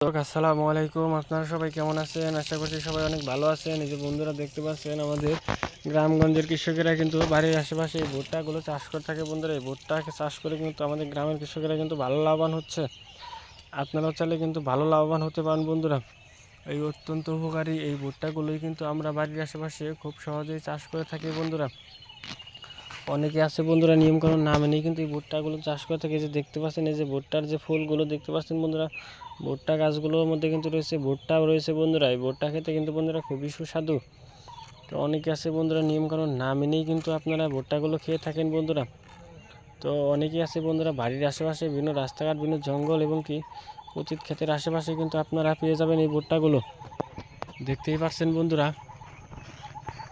আসসালামু আলাইকুম। আপনারা সবাই কেমন আছেন? আশা করছি সবাই অনেক ভালো আছেন। এই যে বন্ধুরা দেখতে পাচ্ছেন, আমাদের গ্রামগঞ্জের কৃষকেরা কিন্তু বাড়ির আশেপাশে এই ভুট্টাগুলো চাষ করে থাকে। বন্ধুরা, এই ভুট্টাকে চাষ করে কিন্তু আমাদের গ্রামের কৃষকেরা কিন্তু ভালো লাভবান হচ্ছে। আপনারাও চাইলে কিন্তু ভালো লাভবান হতে পারেন বন্ধুরা। এই অত্যন্ত উপকারী এই ভুট্টাগুলোই কিন্তু আমরা বাড়ির আশেপাশে খুব সহজেই চাষ করে থাকি বন্ধুরা। অনেকে আছে বন্ধুরা, নিয়মকানুন না মেনেই কিন্তু এই ভুট্টাগুলো চাষ করে থাকে। যে দেখতে পাচ্ছেন, এই যে ভুট্টার যে ফুলগুলো দেখতে পাচ্ছেন বন্ধুরা, ভুট্টা গাছগুলোর মধ্যে কিন্তু রয়েছে ভুট্টাও রয়েছে বন্ধুরা। এই ভুট্টা খেতে কিন্তু বন্ধুরা খুবই সুস্বাদু। তো অনেকে আছে বন্ধুরা নিয়ম নিয়মকানুন না মেনেই কিন্তু আপনারা ভুট্টাগুলো খেয়ে থাকেন বন্ধুরা। তো অনেকেই আছে বন্ধুরা, বাড়ির আশেপাশে বিভিন্ন রাস্তাঘাট, বিভিন্ন জঙ্গল এবং কি উচিত ক্ষেতের আশেপাশে কিন্তু আপনারা পেয়ে যাবেন এই ভুট্টাগুলো। দেখতেই পাচ্ছেন বন্ধুরা।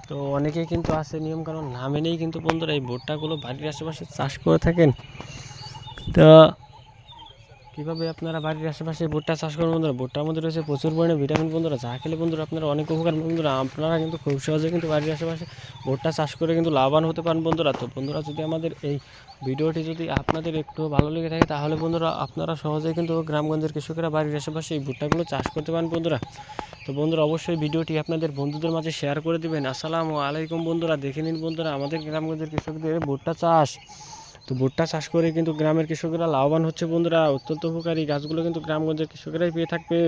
তো অনেকেই কিন্তু আছে নিয়মকানুন না মেনেই কিন্তু বন্ধুরা এই ভুট্টাগুলো বাড়ির আশেপাশে চাষ করে থাকেন। তো কীভাবে আপনারা বাড়ির আশেপাশে ভুট্টা চাষ করবেন বন্ধুরা? ভুট্টার মধ্যে রয়েছে প্রচুর পরিমাণে ভিটামিন বন্ধুরা, যা খেলে বন্ধুরা আপনারা অনেক উপকার বন্ধুরা। আপনারা কিন্তু খুব সহজে কিন্তু বাড়ির আশেপাশে ভুট্টা চাষ করে কিন্তু লাভবান হতে পারেন বন্ধুরা। তো বন্ধুরা, যদি আমাদের এই ভিডিওটি যদি আপনাদের একটু ভালো লেগে থাকে, তাহলে বন্ধুরা আপনারা সহজেই কিন্তু গ্রামগঞ্জের কৃষকেরা বাড়ির আশেপাশে এই ভুট্টাগুলো চাষ করতে পারেন বন্ধুরা। তো বন্ধুরা, অবশ্যই ভিডিওটি আপনাদের বন্ধুদের মাঝে শেয়ার করে দেবেন। আসসালামু আলাইকুম বন্ধুরা, দেখে নিন বন্ধুরা, আমাদের গ্রামগঞ্জের কৃষকদের ভুট্টা চাষ। তো ভুট্টা চাষ করে কিন্তু গ্রামের কৃষকরা লাভবান হচ্ছে বন্ধুরা, অত্যন্ত উপকারী। গাছগুলো কিন্তু গ্রামগঞ্জের কৃষকেরাই পেয়ে থাকবে।